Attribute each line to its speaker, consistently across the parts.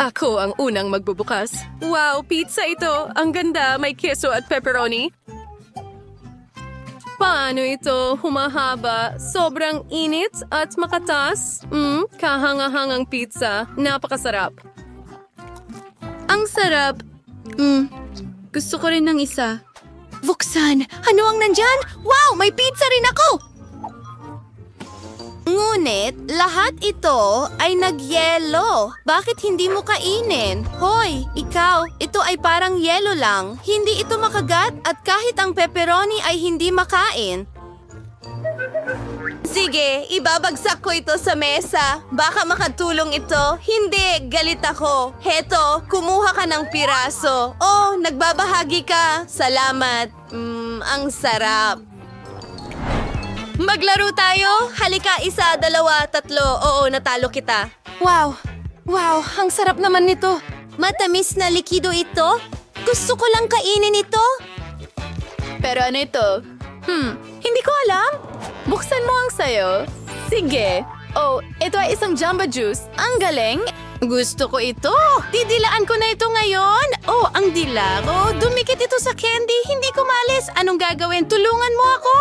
Speaker 1: Ako ang unang magbubukas. Wow, pizza ito. Ang ganda, may keso at pepperoni. Paano ito humahaba? Sobrang init at makatas? Mm, kahangahangang pizza. Napakasarap.
Speaker 2: Ang sarap. Mm, gusto ko rin ng isa. Buksan! Ano ang nandyan? Wow! May pizza rin ako! Ngunit, lahat ito ay nagyelo. Bakit hindi mo kainin? Hoy, ikaw, ito ay parang yelo lang. Hindi ito makagat at kahit ang pepperoni ay hindi makain. Sige, ibabagsak ko ito sa mesa. Baka makatulong ito. Hindi, galit ako. Heto, kumuha ka ng piraso. Oh, nagbabahagi ka. Salamat. Mmm, ang sarap. Maglaro tayo? Halika, isa, dalawa, tatlo. Oo, natalo kita. Wow! Wow, ang sarap naman nito. Matamis na likido ito? Gusto ko lang kainin ito.
Speaker 1: Pero ano ito? Hmm, hindi ko alam. Buksan mo ang sayo. Sige. Oh, ito ay isang Jamba Juice. Ang galing. Gusto ko ito. Didilaan ko na ito ngayon. Oh, ang dila ko. Dumikit ito sa candy. Hindi ko malis. Anong gagawin? Tulungan mo ako.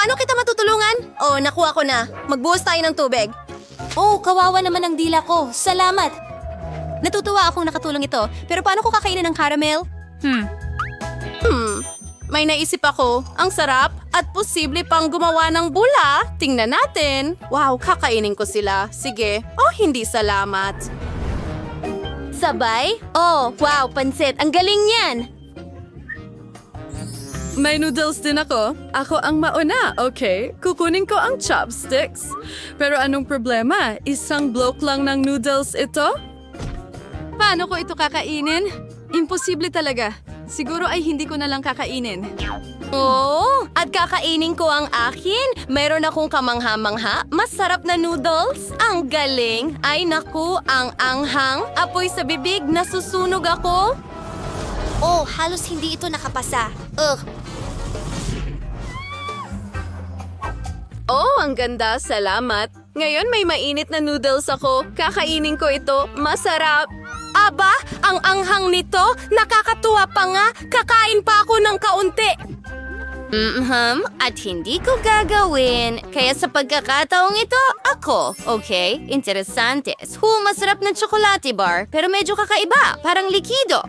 Speaker 2: Paano kita matutulungan? Oh, nakuha ko na. Magbuhos tayo ng tubig. Oh, kawawa naman ang dila ko. Salamat. Natutuwa akong nakatulong ito. Pero paano ko kakainin ng caramel?
Speaker 1: Hmm, may naisip ako. Ang sarap at posible pang gumawa ng bula. Tingnan natin. Wow, kakainin ko sila. Sige. Oh, hindi salamat.
Speaker 2: Sabay? Oh, wow, pansit. Ang galing niyan.
Speaker 1: May noodles din ako. Ako ang mauna, okay? Kukunin ko ang chopsticks. Pero anong problema? Isang block lang ng noodles ito? Paano ko ito kakainin? Imposible talaga. Siguro ay hindi ko na lang kakainin.
Speaker 2: Oh, at kakainin ko ang akin. Mayroon akong kamangha-mangha. Masarap na noodles. Ang galing. Ay naku, ang anghang. Apoy sa bibig, nasusunog ako. Oh, halos hindi ito nakapasa. Ugh.
Speaker 1: Oh, ang ganda. Salamat. Ngayon may mainit na noodles ako. Kakainin ko ito. Masarap.
Speaker 2: Aba, ang anghang nito, nakakatuwa pa nga. Kakain pa ako ng kaunti. Mhm, at hindi ko gagawin. Kaya sa pagkakataong ito, ako. Okay, interesante. Hu, masarap na chocolate bar, pero medyo kakaiba, parang likido.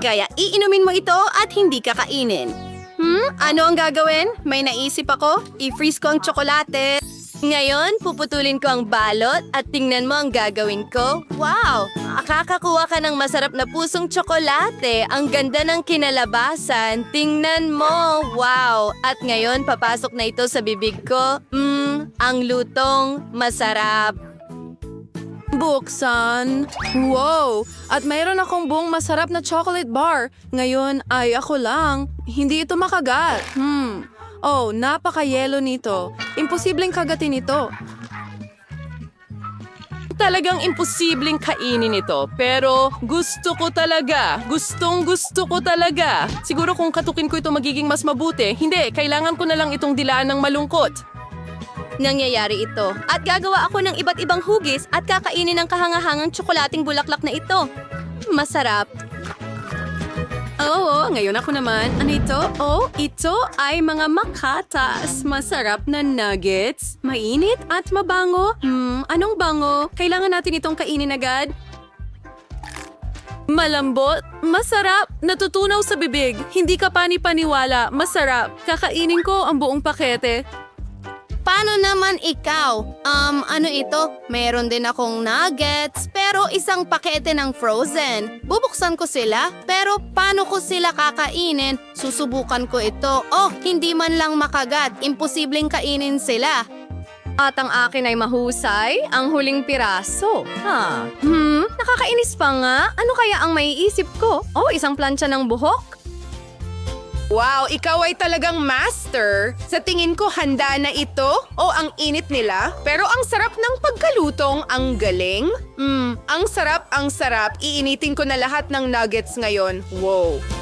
Speaker 2: Kaya iinumin mo ito at hindi kakainin.
Speaker 1: Hmm? Ano ang gagawin? May naisip ako. I-freeze ko ang tsokolate.
Speaker 2: Ngayon, puputulin ko ang balot at tingnan mo ang gagawin ko. Wow! Makakakuha ka ng masarap na pusong tsokolate. Ang ganda ng kinalabasan. Tingnan mo! Wow! At ngayon, papasok na ito sa bibig ko. Mmm, ang lutong masarap.
Speaker 1: Buksan. Wow! At mayroon akong buong masarap na chocolate bar. Ngayon ay ako lang. Hindi ito makagat. Hmm. Oh, napaka-yelo nito. Imposibleng kagatin ito. Talagang imposibleng kainin ito. Pero gusto ko talaga. Gustong gusto ko talaga. Siguro kung katukin ko ito magiging mas mabuti. Hindi, kailangan ko na lang itong dilaan ng malungkot.
Speaker 2: Nangyayari ito. At gagawa ako ng iba't ibang hugis at kakainin ng kahangahangang tsokolating bulaklak na ito. Masarap.
Speaker 1: Oo, ngayon ako naman. Ano ito? Oh, ito ay mga makatas. Masarap na nuggets. Mainit at mabango. Hmm, anong bango? Kailangan natin itong kainin agad. Malambot, masarap, natutunaw sa bibig. Hindi ka pani-paniwala, masarap. Kakainin ko ang buong pakete.
Speaker 2: Paano naman ikaw? Um, ano ito? Meron din akong nuggets, pero isang pakete ng frozen. Bubuksan ko sila, pero paano ko sila kakainin? Susubukan ko ito. Oh, hindi man lang makagat. Imposibleng kainin sila.
Speaker 1: At ang akin ay mahusay, ang huling piraso. Ha? Hmm, nakakainis pa nga. Ano kaya ang maiisip ko? Oh, isang plancha ng buhok?
Speaker 3: Wow, ikaw ay talagang master. Sa tingin ko handa na ito o ang init nila. Pero ang sarap ng pagkalutong, ang galing. Hmm, ang sarap, ang sarap. Iinitin ko na lahat ng nuggets ngayon. Wow.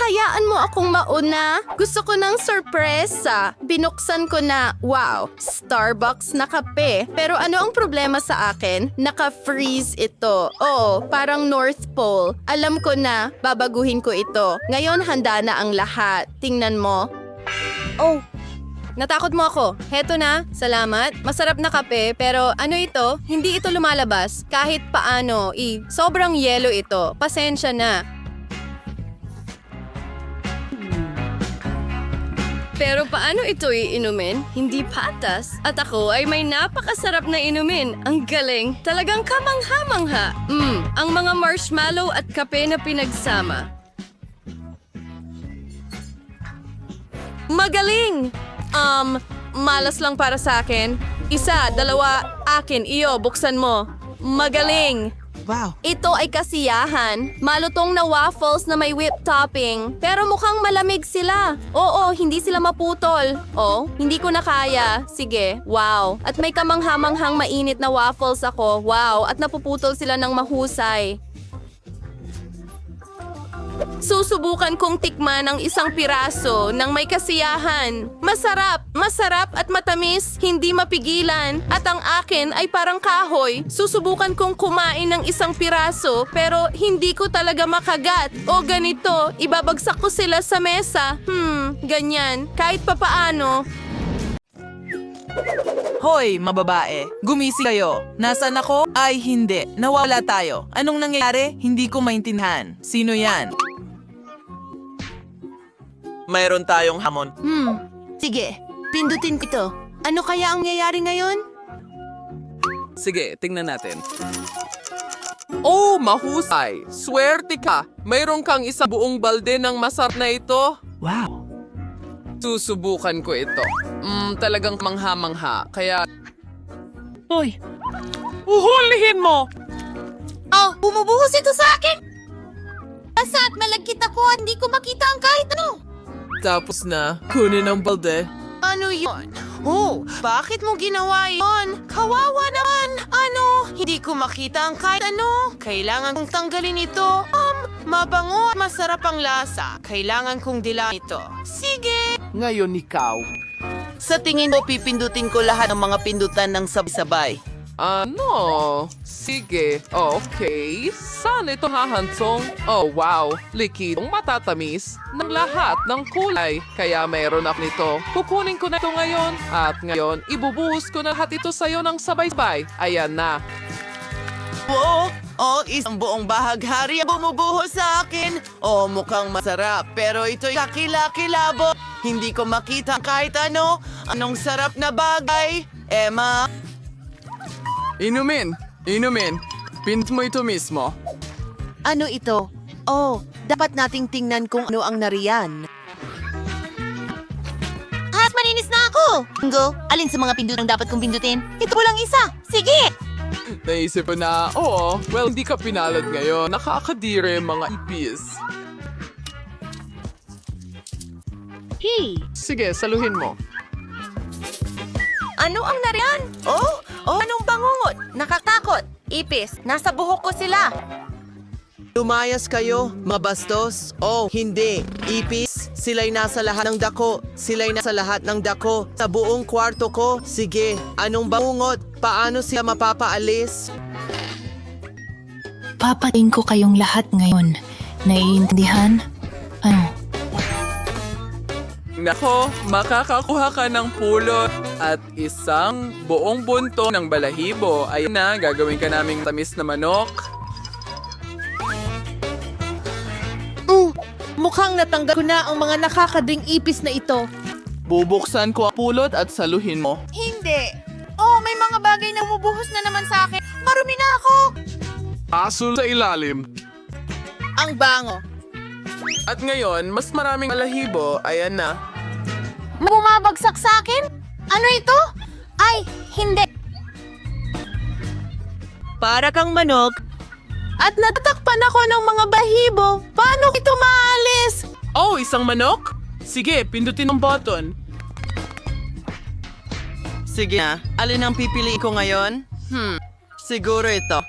Speaker 2: Hayaan mo akong mauna. Gusto ko ng sorpresa. Binuksan ko na, wow, Starbucks na kape. Pero ano ang problema sa akin? Naka-freeze ito. Oo, parang North Pole. Alam ko na, babaguhin ko ito. Ngayon handa na ang lahat. Tingnan mo.
Speaker 1: Oh, natakot mo ako. Heto na, salamat. Masarap na kape, pero ano ito? Hindi ito lumalabas. Kahit paano, i sobrang yelo ito. Pasensya na. Pero paano ito iinumin? Hindi patas. At ako ay may napakasarap na inumin. Ang galing. Talagang kamangha-mangha. Mm, ang mga marshmallow at kape na pinagsama. Magaling! Um, malas lang para sa akin. Isa, dalawa, akin, iyo, buksan mo. Magaling!
Speaker 4: Wow.
Speaker 1: Ito ay kasiyahan. Malutong na waffles na may whipped topping. Pero mukhang malamig sila. Oo, hindi sila maputol. Oh, hindi ko na kaya. Sige, wow. At may kamanghamanghang mainit na waffles ako. Wow, at napuputol sila ng mahusay. Susubukan kong tikman ang isang piraso ng may kasiyahan. Masarap, masarap at matamis, hindi mapigilan. At ang akin ay parang kahoy. Susubukan kong kumain ng isang piraso pero hindi ko talaga makagat. O ganito, ibabagsak ko sila sa mesa. Hmm, ganyan. Kahit papaano.
Speaker 4: Hoy, mababae. Gumisi kayo. Nasaan ako? Ay, hindi. Nawala tayo. Anong nangyayari? Hindi ko maintindihan. Sino yan? Mayroon tayong hamon.
Speaker 2: Hmm, sige. Pindutin ko ito. Ano kaya ang nangyayari ngayon?
Speaker 5: Sige, tingnan natin. Oh, mahusay! Swerte ka! Mayroon kang isang buong balde ng masarap na ito.
Speaker 4: Wow.
Speaker 5: Susubukan ko ito. Mm, talagang mangha-mangha. Kaya...
Speaker 4: Hoy. Uhulihin mo!
Speaker 1: Oh, bumubuhos ito sa akin! Asa at malagkit ako, hindi ko makita ang kahit ano.
Speaker 5: Tapos na, kunin ang balde.
Speaker 6: Ano yon? Oh, bakit mo ginawa yon? Kawawa naman! Ano? Hindi ko makita ang kahit ano. Kailangan kong tanggalin ito. Um, mabango at masarap ang lasa. Kailangan kong dila ito. Sige!
Speaker 5: Ngayon ikaw.
Speaker 7: Sa tingin ko, pipindutin ko lahat ng mga pindutan ng sabay-sabay.
Speaker 5: Ano? Sige. Okay. Saan ito hahantong? Oh, wow. Likidong matatamis ng lahat ng kulay. Kaya mayroon ako nito. Kukunin ko na ito ngayon. At ngayon, ibubuhos ko na lahat ito sa'yo ng sabay-sabay. Ayan na.
Speaker 7: Oo, oh, isang buong bahaghari ang bumubuhos sa akin. Oh, mukhang masarap. Pero ito'y kakilakilabo. Hindi ko makita kahit ano. Anong sarap na bagay. Emma,
Speaker 5: Inumin! Inumin! Pint mo ito mismo.
Speaker 8: Ano ito? Oh, dapat nating tingnan kung ano ang nariyan.
Speaker 1: At maninis na ako!
Speaker 8: Go, alin sa mga pindutang dapat kong pindutin? Ito lang isa! Sige!
Speaker 5: Naisip ko na, oo, well, hindi ka pinalad ngayon. Nakakadire mga ipis.
Speaker 8: Hey!
Speaker 5: Sige, saluhin mo.
Speaker 1: Ano ang nariyan? Oh, oh, anong bangungot? Nakatakot. Ipis, nasa buhok ko sila.
Speaker 7: lumayas kayo, mabastos. Oh, hindi. Ipis, sila'y nasa lahat ng dako. Sila'y nasa lahat ng dako. Sa buong kwarto ko. Sige, anong bangungot? Paano sila mapapaalis?
Speaker 9: Papating ko kayong lahat ngayon. Naiintindihan? Ano?
Speaker 5: Nako, makakakuha ka ng pulot at isang buong bunto ng balahibo. Ayun na, gagawin ka naming tamis na manok.
Speaker 10: Mukhang natanggal ko na ang mga nakakading ipis na ito.
Speaker 5: Bubuksan ko ang pulot at saluhin mo.
Speaker 10: Hindi. Oh, may mga bagay na umubuhos na naman sa akin. Marumi na ako.
Speaker 5: Asul sa ilalim.
Speaker 10: Ang bango.
Speaker 5: At ngayon, mas maraming balahibo. Ayan na.
Speaker 1: Bumabagsak sa akin? Ano ito? Ay, hindi.
Speaker 7: Para kang manok,
Speaker 10: At natatakpan ako ng mga bahibo. Paano ito maalis?
Speaker 5: Oh, isang manok? Sige, pindutin ang button.
Speaker 7: Sige na, alin ang pipiliin ko ngayon? Hmm, siguro ito.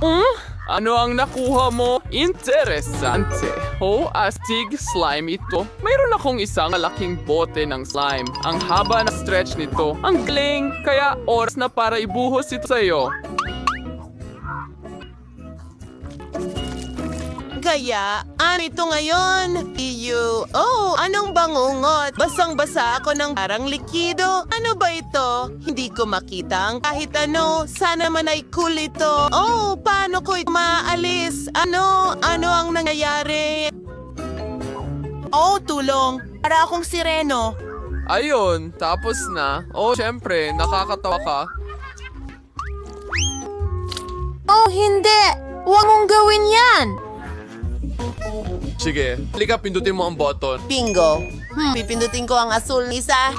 Speaker 10: Hmm?
Speaker 5: Ano ang nakuha mo? Interesante. Oh, astig slime ito. Mayroon akong isang malaking bote ng slime. Ang haba na stretch nito. Ang galing. Kaya oras na para ibuhos ito sa'yo.
Speaker 7: Kaya, ano ito ngayon? Iyo. Oh, anong bangungot? Basang-basa ako ng parang likido. Ano ba ito? Hindi ko makita ang kahit ano. Sana man ay cool ito. Oh, paano ko ito maalis? Ano? Ano ang nangyayari? Oh, tulong. Para akong sireno.
Speaker 5: Ayun, tapos na. Oh, syempre, nakakatawa ka.
Speaker 11: Oh, hindi! Huwag mong gawin yan!
Speaker 5: Sige, halika pindutin mo ang button.
Speaker 7: Bingo. Hmm, pipindutin ko ang asul isa.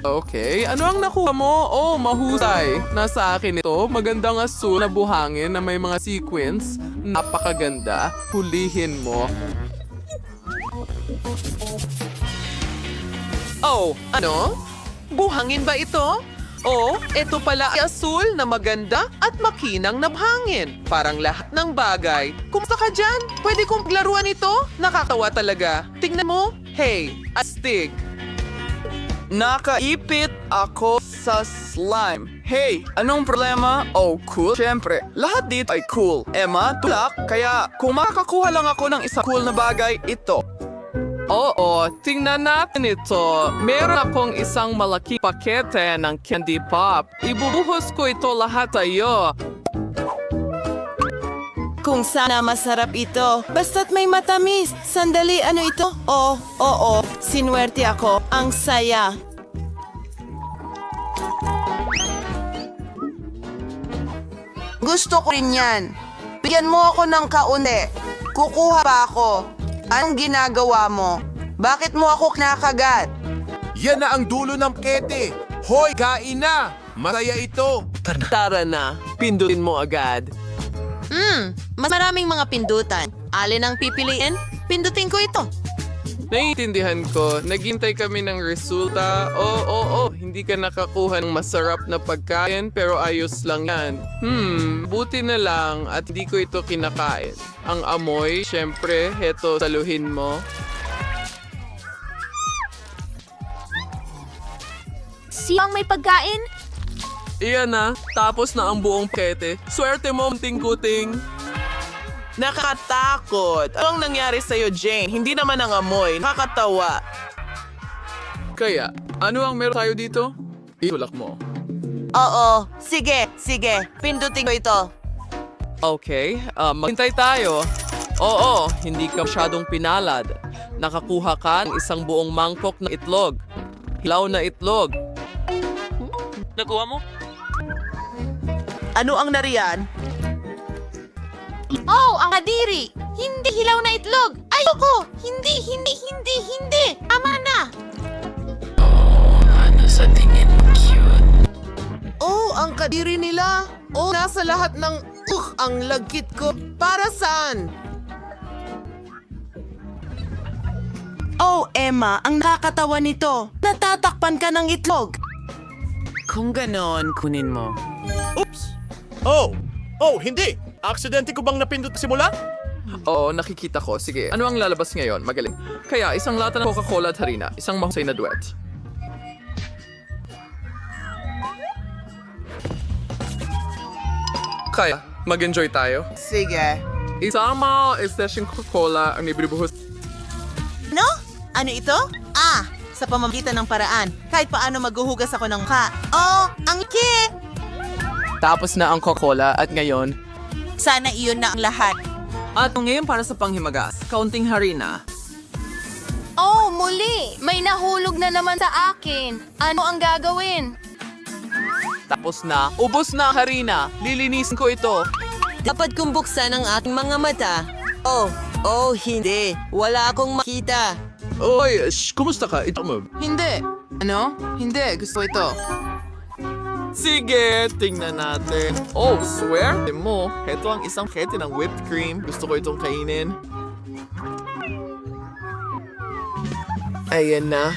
Speaker 5: Okay, ano ang nakuha mo? Oh, mahusay. Nasa akin ito, magandang asul na buhangin na may mga sequins. Napakaganda. Hulihin mo.
Speaker 7: Oh, ano? Buhangin ba ito? Oh, ito pala ay asul na maganda at makinang na buhangin. Parang lahat ng bagay. Kumusta ka dyan? Pwede kong laruan ito? Nakakawa talaga. Tingnan mo. Hey, astig.
Speaker 12: Nakaipit ako sa slime. Hey, anong problema? Oh, cool. Siyempre, lahat dito ay cool. Emma, tulak. Kaya kung makakakuha lang ako ng isang cool na bagay, ito.
Speaker 5: Oo, tingnan natin ito. Meron akong isang malaking pakete ng candy pop. Ibubuhos ko ito lahat sa'yo.
Speaker 7: Kung sana masarap ito. Basta't may matamis. Sandali, ano ito? Oh, oo. Sinwerte ako. Ang saya.
Speaker 13: Gusto ko rin yan. Bigyan mo ako ng kaunti. Kukuha pa ako. Anong ginagawa mo? Bakit mo ako kinakagat?
Speaker 14: Yan na ang dulo ng kete. Hoy, kain na! Masaya ito.
Speaker 7: Tara na. Pindutin mo agad.
Speaker 13: Hmm, mas maraming mga pindutan. Alin ang pipiliin? Pindutin ko ito.
Speaker 5: Naiintindihan ko, naghintay kami ng resulta. Oo, oo, oo, hindi ka nakakuha ng masarap na pagkain pero ayos lang yan. Hmm, buti na lang at hindi ko ito kinakain. Ang amoy, syempre, heto saluhin mo.
Speaker 2: Siyang may pagkain?
Speaker 5: Iyan na, tapos na ang buong pakete. Swerte mo, ting-kuting.
Speaker 7: Nakakatakot. Anong nangyari sa'yo, Jane? Hindi naman ang amoy. Nakakatawa.
Speaker 5: Kaya, ano ang meron tayo dito? Itulak mo.
Speaker 13: Oo, sige, sige. Pindutin ko ito.
Speaker 5: Okay, uh, maghintay tayo. Oo, hindi ka masyadong pinalad. Nakakuha ka ng isang buong mangkok na itlog. Hilaw na itlog. Nakuha mo?
Speaker 7: Ano ang nariyan?
Speaker 11: Oh, ang kadiri! Hindi hilaw na itlog! Ayoko! Hindi, hindi, hindi, hindi! Tama na!
Speaker 7: Oh, ang kadiri nila. Oh, nasa lahat ng... Uh, ang lagkit ko. Para saan? Oh, Emma, ang nakakatawa nito. Natatakpan ka ng itlog. Kung ganon, kunin mo.
Speaker 14: Oh! Oh, hindi! Aksidente ko bang napindot simula?
Speaker 5: Oo, nakikita ko. Sige, ano ang lalabas ngayon? Magaling. Kaya, isang lata ng Coca-Cola at harina. Isang mahusay na duet. Kaya, mag-enjoy tayo.
Speaker 13: Sige.
Speaker 5: Isama session Coca-Cola ang nibibuhos
Speaker 13: No? Ano ito? Ah, sa pamamagitan ng paraan. Kahit paano maghuhugas ako ng ka. Oh, ang ki!
Speaker 5: Tapos na ang Coca-Cola at ngayon,
Speaker 13: Sana iyon na ang lahat.
Speaker 15: At ngayon para sa panghimagas, kaunting harina.
Speaker 2: Oh, muli! May nahulog na naman sa akin. Ano ang gagawin?
Speaker 5: tapos na. Ubos na ang harina. Lilinisin ko ito.
Speaker 7: Dapat kong buksan ang aking mga mata. Oh, oh, hindi. Wala akong makita.
Speaker 14: Oy, shh, kumusta ka? Ito mo.
Speaker 15: Hindi. Ano? Hindi. Gusto ito.
Speaker 5: Sige, tingnan natin. Oh, swerte mo. Heto ang isang kete ng whipped cream. Gusto ko itong kainin. Ayan na.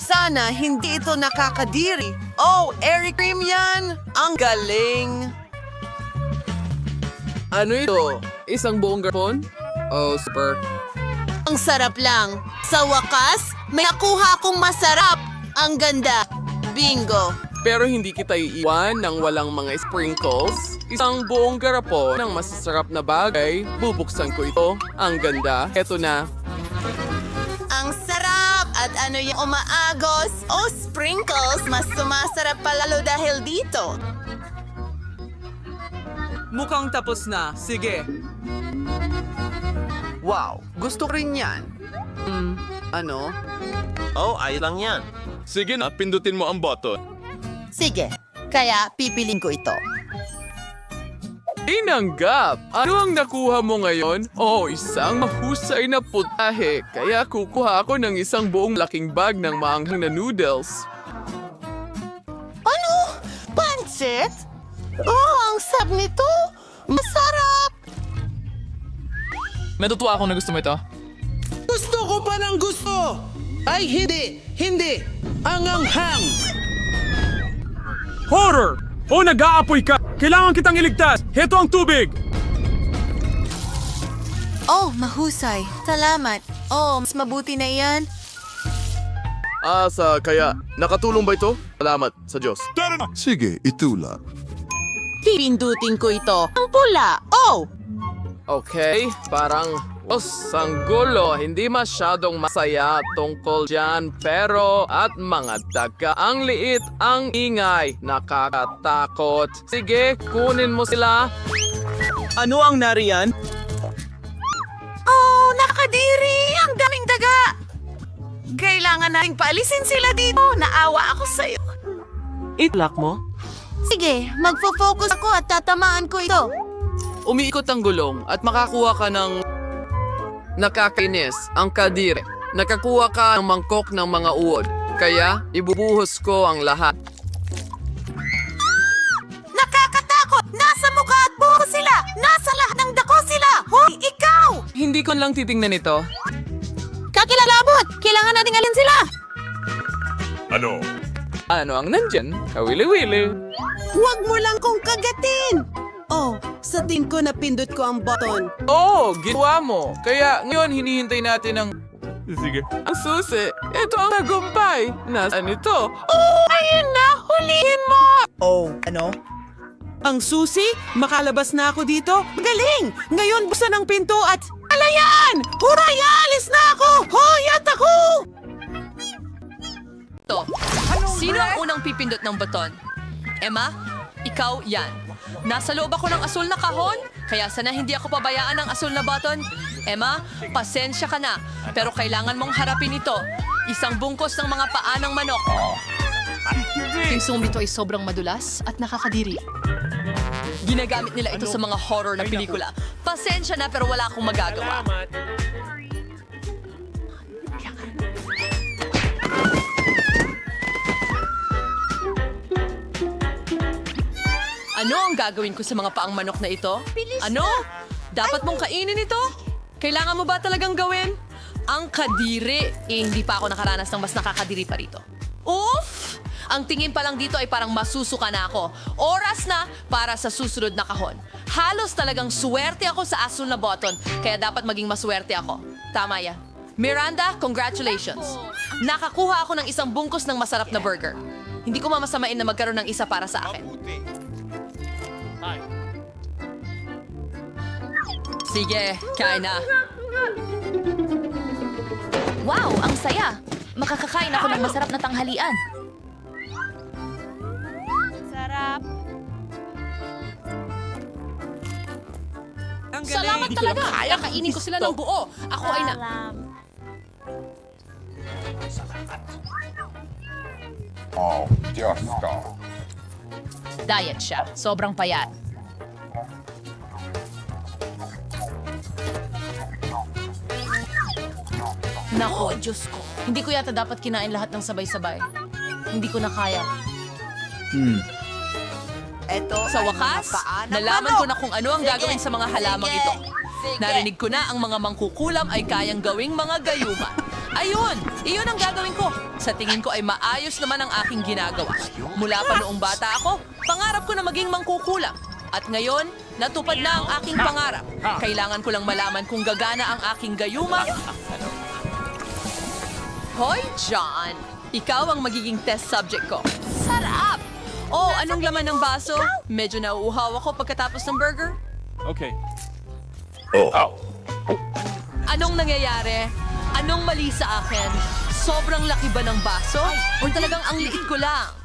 Speaker 7: Sana hindi ito nakakadiri. Oh, airy cream yan! Ang galing!
Speaker 5: Ano ito? Isang buong garpon? Oh, super.
Speaker 7: Ang sarap lang. Sa wakas, may nakuha akong masarap. Ang ganda. Bingo.
Speaker 5: Pero hindi kita iiwan ng walang mga sprinkles. Isang buong garapon ng masasarap na bagay. Bubuksan ko ito. Ang ganda. Eto na.
Speaker 7: Ang sarap! At ano yung umaagos? Oh, sprinkles! Mas sumasarap palalo dahil dito.
Speaker 16: Mukhang tapos na. Sige.
Speaker 17: Wow, gusto ko rin yan. Hmm, ano?
Speaker 18: Oh, ay lang yan.
Speaker 19: Sige na, pindutin mo ang button.
Speaker 7: Sige, kaya pipiling ko ito.
Speaker 5: Tinanggap! Ano ang nakuha mo ngayon? Oh, isang mahusay na putahe. Kaya kukuha ako ng isang buong laking bag ng maanghang na noodles.
Speaker 7: Ano? Pancit? Oh, ang sab nito! Masarap!
Speaker 16: Natutuwa ako na gusto mo ito.
Speaker 18: Gusto ko pa ng gusto! Ay, hindi! Hindi! Ang anghang!
Speaker 4: Horror! O nag-aapoy ka! Kailangan kitang iligtas! Heto ang tubig!
Speaker 20: Oh, mahusay. Salamat. Oh, mas mabuti na iyan.
Speaker 19: Asa, kaya, nakatulong ba ito? Salamat sa Diyos.
Speaker 14: Sige, itula.
Speaker 7: Pipindutin ko ito. Ang pula! Oh!
Speaker 5: Okay, parang Os, ang gulo, hindi masyadong masaya tungkol dyan, pero at mga daga, ang liit, ang ingay, nakakatakot. Sige, kunin mo sila.
Speaker 18: Ano ang nariyan?
Speaker 7: Oh, nakadiri! Ang daming daga! Kailangan nating paalisin sila dito. Naawa ako sa'yo.
Speaker 16: Itlak mo?
Speaker 7: Sige, magfo-focus ako at tatamaan ko ito.
Speaker 5: Umiikot ang gulong at makakuha ka ng nakakainis, ang kadire. Nakakuha ka ng mangkok ng mga uod, kaya ibubuhos ko ang lahat.
Speaker 7: Nakakatakot! Nasa mukha at buho sila! Nasa lahat ng dako sila! Hoy, ikaw!
Speaker 5: Hindi ko lang titingnan ito.
Speaker 7: Kakilalabot! Kailangan nating alin sila!
Speaker 19: Ano?
Speaker 5: Ano ang nandyan? Kawili-wili.
Speaker 21: Huwag mo lang kong kagatin! Sa tin ko napindot ko ang button.
Speaker 5: Oo, oh, ginawa mo. Kaya ngayon hinihintay natin ang...
Speaker 19: Sige.
Speaker 5: Ang susi. Ito ang tagumpay. Nasaan ito? Oh, ayun na! Hulihin mo!
Speaker 18: Oh, ano?
Speaker 21: Ang susi, makalabas na ako dito. Galing! Ngayon buksan ang pinto at... Alayan! Huray! Alis na ako! Hoy, at ako!
Speaker 20: Sino ang unang pipindot ng baton? Emma, ikaw yan. Nasa loob ako ng asul na kahon, kaya sana hindi ako pabayaan ng asul na baton. Emma, pasensya ka na, pero kailangan mong harapin ito. Isang bungkos ng mga paa ng manok. Yung zombie ito ay sobrang madulas at nakakadiri. Ginagamit nila ito sa mga horror na pelikula. Pasensya na pero wala akong magagawa. Ano ang gagawin ko sa mga paang manok na ito? ano? Dapat mong kainin ito? Kailangan mo ba talagang gawin? Ang kadiri. Eh, hindi pa ako nakaranas ng mas nakakadiri pa rito. Oof! Ang tingin pa lang dito ay parang masusuka na ako. Oras na para sa susunod na kahon. Halos talagang swerte ako sa asul na button, kaya dapat maging maswerte ako. Tama yan. Miranda, congratulations. Nakakuha ako ng isang bungkus ng masarap na burger. Hindi ko mamasamain na magkaroon ng isa para sa akin. Sige, kain na.
Speaker 11: Wow, ang saya! Makakakain ako ng masarap na tanghalian. Sarap.
Speaker 20: Salamat talaga! Kaya kainin ko sila ng buo. Ako ay na...
Speaker 11: Diet siya. Sobrang payat.
Speaker 20: Nako, Diyos ko. Hindi ko yata dapat kinain lahat ng sabay-sabay. Hindi ko na kaya.
Speaker 21: Eto
Speaker 20: Sa wakas, nalaman ko na kung ano ang gagawin sa mga halamang ito. Narinig ko na ang mga mangkukulam ay kayang gawing mga gayuma. Ayun! Iyon ang gagawin ko. Sa tingin ko ay maayos naman ang aking ginagawa. Mula pa noong bata ako, pangarap ko na maging mangkukulam. At ngayon, Natupad na ang aking pangarap. Kailangan ko lang malaman kung gagana ang aking gayuma. Hoy, John! Ikaw ang magiging test subject ko. Sarap! Oh, anong laman ng baso? Medyo nauuhaw ako pagkatapos ng burger.
Speaker 4: Okay.
Speaker 20: Anong nangyayari? Anong mali sa akin? Sobrang laki ba ng baso? O talagang ang liit ko lang?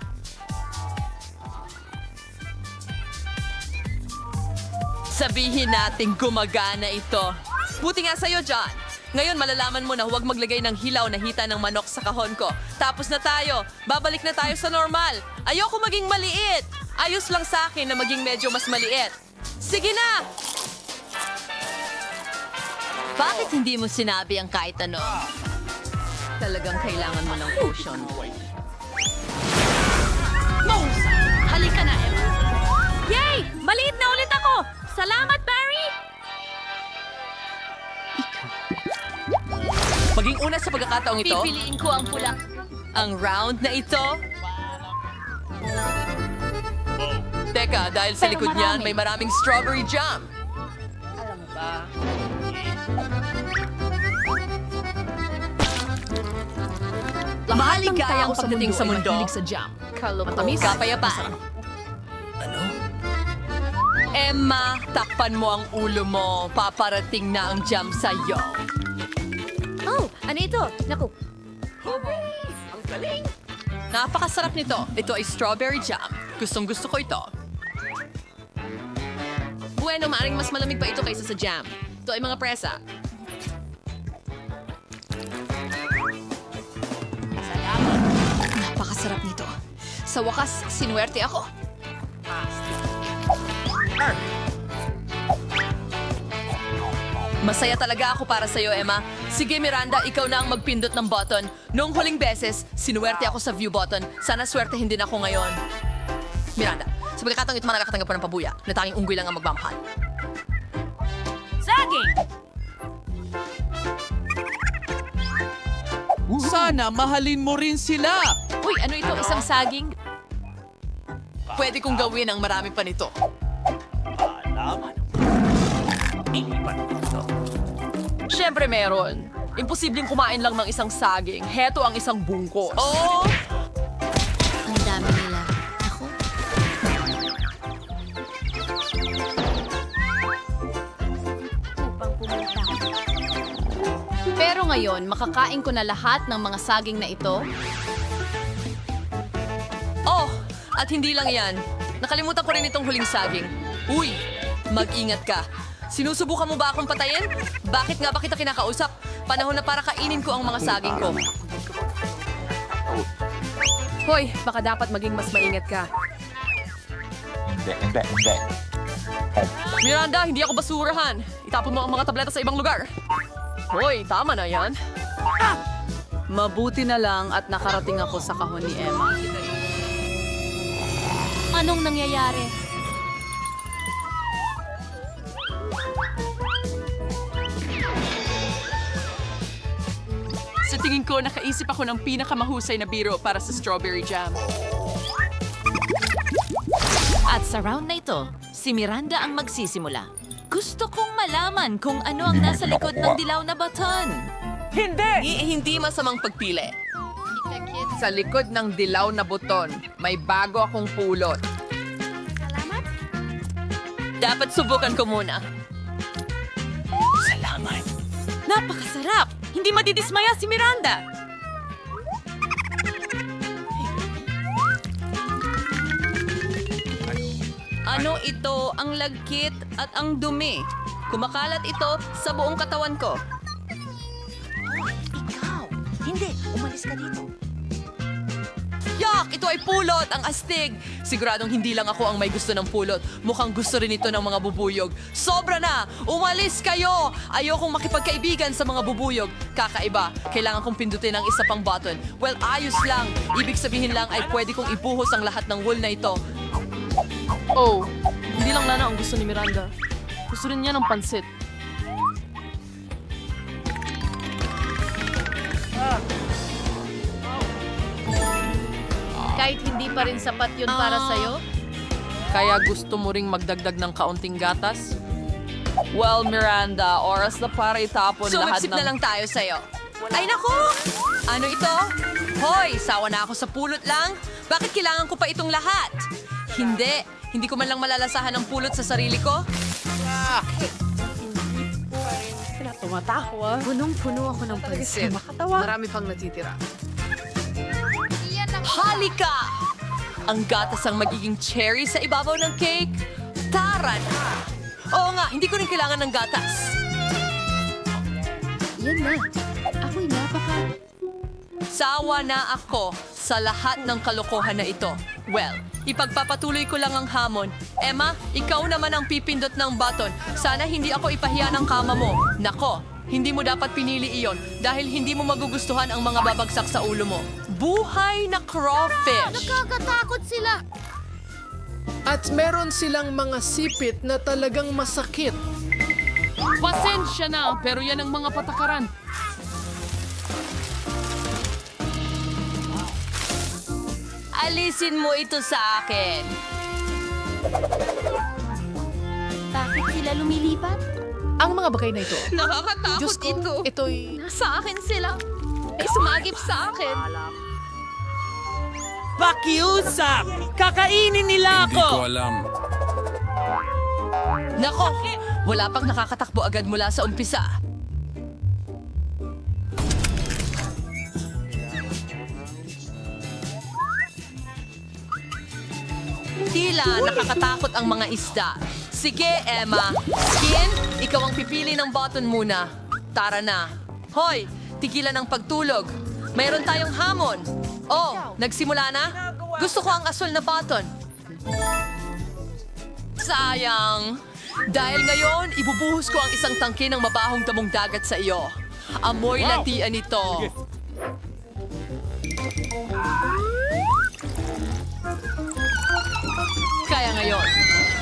Speaker 20: Sabihin natin gumagana ito. Buti nga sa'yo, John. Ngayon malalaman mo na huwag maglagay ng hilaw na hita ng manok sa kahon ko. Tapos na tayo. Babalik na tayo sa normal. Ayoko maging maliit. Ayos lang sa akin na maging medyo mas maliit. Sige na! Bakit hindi mo sinabi ang kahit ano? Talagang kailangan mo ng. Mosa! Halika na, Emma.
Speaker 2: Yay! Maliit na ulit ako! Salamat, Barry!
Speaker 20: Maging una sa pagkakataong ito,
Speaker 2: Pipiliin ko ang pula.
Speaker 20: ang round na ito. Teka, dahil sa
Speaker 2: Pero
Speaker 20: likod niyan,
Speaker 2: marami.
Speaker 20: may maraming strawberry jam. Mahaligayang pagdating sa mundo.
Speaker 1: sa jam.
Speaker 20: Matamis. Kapayapaan. Ano? Emma, takpan mo ang ulo mo. Paparating na ang jam sa'yo.
Speaker 2: Oh, ano ito? Naku,
Speaker 20: Ang galing! Napakasarap nito. Ito ay strawberry jam. Gustong gusto ko ito. Bueno, maaaring mas malamig pa ito kaysa sa jam. Ito ay mga presa. Napakasarap nito. Sa wakas, sinuwerte ako. Masaya talaga ako para sa'yo, Emma. Sige, Miranda, ikaw na ang magpindot ng button. Noong huling beses, sinuwerte ako sa view button. Sana swertehin din ako ngayon. Miranda, sa pagkakataong ito mga nakakatanggap pa ng pabuya, na tanging unggoy lang ang magmamahal.
Speaker 2: saging!
Speaker 15: Sana mahalin mo rin sila.
Speaker 20: Uy, ano ito? Isang saging? Pwede kong gawin ang marami pa nito. Siyempre meron. Imposibleng kumain lang ng isang saging. Heto ang isang bungkos. Oh!
Speaker 2: Ang dami nila. Ako? Upang pumunta.
Speaker 1: Pero ngayon, makakain ko na lahat ng mga saging na ito.
Speaker 20: Oh! At hindi lang yan. Nakalimutan ko rin itong huling saging. Uy! Mag-ingat ka. Sinusubukan mo ba akong patayin? Bakit nga ba kita kinakausap? Panahon na para kainin ko ang mga saging ko. Hoy, baka dapat maging mas maingat ka. Miranda, hindi ako basurahan. Itapon mo ang mga tableta sa ibang lugar. Hoy, tama na yan.
Speaker 1: Mabuti na lang at nakarating ako sa kahon ni Emma.
Speaker 2: Anong nangyayari?
Speaker 20: Sa tingin ko, nakaisip ako ng pinakamahusay na biro para sa strawberry jam.
Speaker 11: At sa round na ito, si Miranda ang magsisimula. Gusto kong malaman kung ano ang nasa likod ng dilaw na baton.
Speaker 20: Hindi! hindi masamang pagpili. Sa likod ng dilaw na buton, may bago akong pulot. Salamat. Dapat subukan ko muna.
Speaker 11: Napakasarap! Hindi madidismaya si Miranda!
Speaker 20: Ano ito? Ang lagkit at ang dumi. Kumakalat ito sa buong katawan ko.
Speaker 11: Ikaw! Hindi! Umalis ka dito.
Speaker 20: Yak! Ito ay pulot! Ang astig! Siguradong hindi lang ako ang may gusto ng pulot. Mukhang gusto rin ito ng mga bubuyog. Sobra na! Umalis kayo! Ayokong makipagkaibigan sa mga bubuyog. Kakaiba. Kailangan kong pindutin ang isa pang button. Well, ayos lang. Ibig sabihin lang ay pwede kong ibuhos ang lahat ng wool na ito.
Speaker 1: Oh, hindi lang Lana ang gusto ni Miranda. Gusto rin niya ng pansit. Pa rin sapat yun para sa'yo,
Speaker 3: Kaya gusto mo ring magdagdag ng kaunting gatas? Well, Miranda, oras na para itapon lahat
Speaker 20: Sumipsip
Speaker 3: ng...
Speaker 20: na lang tayo sa'yo. Ay nako! Ano ito? Hoy, sawa na ako sa pulot lang. Bakit kailangan ko pa itong lahat? Hindi. Hindi ko man lang malalasahan ang pulot sa sarili ko.
Speaker 11: Tumatawa.
Speaker 20: Punong-puno ako ng pansin.
Speaker 11: Marami pang natitira.
Speaker 20: Halika! Ang gatas ang magiging cherry sa ibabaw ng cake. Tara na! Oo nga, hindi ko rin kailangan ng gatas.
Speaker 11: Yan na. Ako'y napaka...
Speaker 20: Sawa na ako sa lahat ng kalokohan na ito. Well, ipagpapatuloy ko lang ang hamon. Emma, ikaw naman ang pipindot ng button. Sana hindi ako ipahiya ng kama mo. Nako, hindi mo dapat pinili iyon dahil hindi mo magugustuhan ang mga babagsak sa ulo mo. Buhay na crawfish!
Speaker 11: Nakakatakot sila.
Speaker 22: At meron silang mga sipit na talagang masakit.
Speaker 3: Pasensya na, pero yan ang mga patakaran.
Speaker 20: Alisin mo ito sa akin.
Speaker 11: Bakit sila lumilipat?
Speaker 22: Ang mga bagay na ito.
Speaker 20: Nakakatakot
Speaker 22: Diyos ko,
Speaker 20: ito.
Speaker 22: ito'y...
Speaker 20: Sa akin sila. May sumagip sa akin.
Speaker 3: Pakiusap! Kakainin nila
Speaker 14: Hindi ko alam.
Speaker 20: Nako, wala pang nakakatakbo agad mula sa umpisa. Tila nakakatakot ang mga isda. Sige, Emma. Skin, ikaw ang pipili ng button muna. Tara na. Hoy, tigilan ang pagtulog. Mayroon tayong hamon. Oh, nagsimula na? Gusto ko ang asul na button. Sayang. Dahil ngayon, ibubuhos ko ang isang tangke ng mabahong damong dagat sa iyo. Amoy latian ito. Kaya ngayon,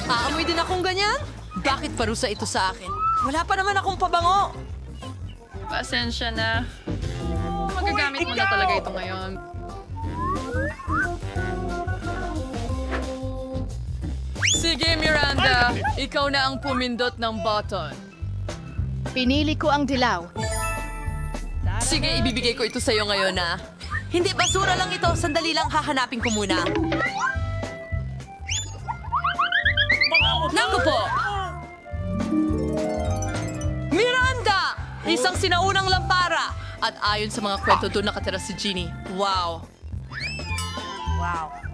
Speaker 20: aamoy din akong ganyan? Bakit parusa ito sa akin? Wala pa naman akong pabango.
Speaker 11: Pasensya na. Magagamit mo na talaga ito ngayon.
Speaker 3: Sige, Miranda. Ikaw na ang pumindot ng button.
Speaker 11: Pinili ko ang dilaw.
Speaker 20: Sige, ibibigay ko ito sa'yo ngayon na. Hindi, basura lang ito. Sandali lang, hahanapin ko muna. Naku po! Miranda! Isang sinaunang lampara! At ayon sa mga kwento doon nakatira si Jeannie. Wow! Wow.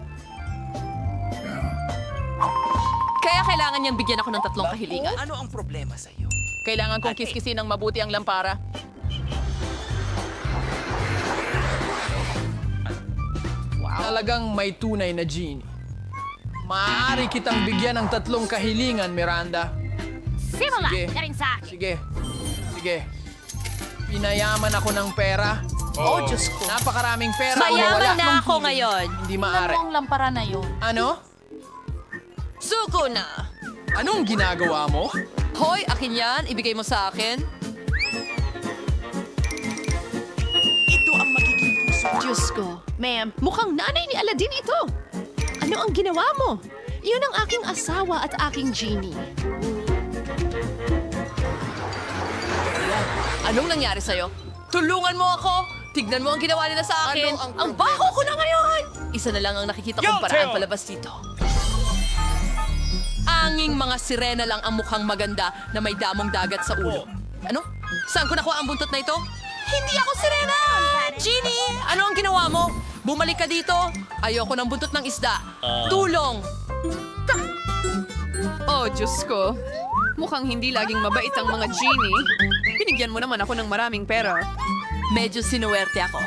Speaker 20: Kaya kailangan niyang bigyan ako ng tatlong kahilingan.
Speaker 7: Ano ang problema sa iyo?
Speaker 3: Kailangan kong kiskisin ng mabuti ang lampara.
Speaker 22: Talagang may tunay na genie. Maaari kitang bigyan ng tatlong kahilingan, Miranda.
Speaker 11: Simula
Speaker 22: Sige.
Speaker 11: na rin sa akin.
Speaker 22: Sige. Sige. Pinayaman ako ng pera.
Speaker 20: Oh, Diyos ko.
Speaker 22: Napakaraming pera.
Speaker 20: Mayaman na ako ngayon.
Speaker 22: Hindi maaari.
Speaker 11: ang lampara na yun.
Speaker 22: Ano?
Speaker 20: Suko na!
Speaker 22: Anong ginagawa mo?
Speaker 20: Hoy, akin yan. Ibigay mo sa akin.
Speaker 7: Ito ang magiging puso.
Speaker 11: Diyos ko. Ma'am, mukhang nanay ni Aladdin ito. Ano ang ginawa mo? Iyon ang aking asawa at aking genie.
Speaker 20: Anong nangyari sa'yo? Tulungan mo ako! Tignan mo ang ginawa nila sa akin!
Speaker 22: Ano ang
Speaker 20: ang baho ko na ngayon! Isa na lang ang nakikita kong paraan palabas dito. Anging mga sirena lang ang mukhang maganda na may damong dagat sa ulo. Ano? Saan ko nakuha ang buntot na ito? Hindi ako sirena! Genie! Ano ang ginawa mo? Bumalik ka dito. Ayoko ng buntot ng isda. Tulong!
Speaker 23: Oh, Diyos ko. Mukhang hindi laging mabait ang mga genie. Binigyan mo naman ako ng maraming pera.
Speaker 20: Medyo sinuwerte ako.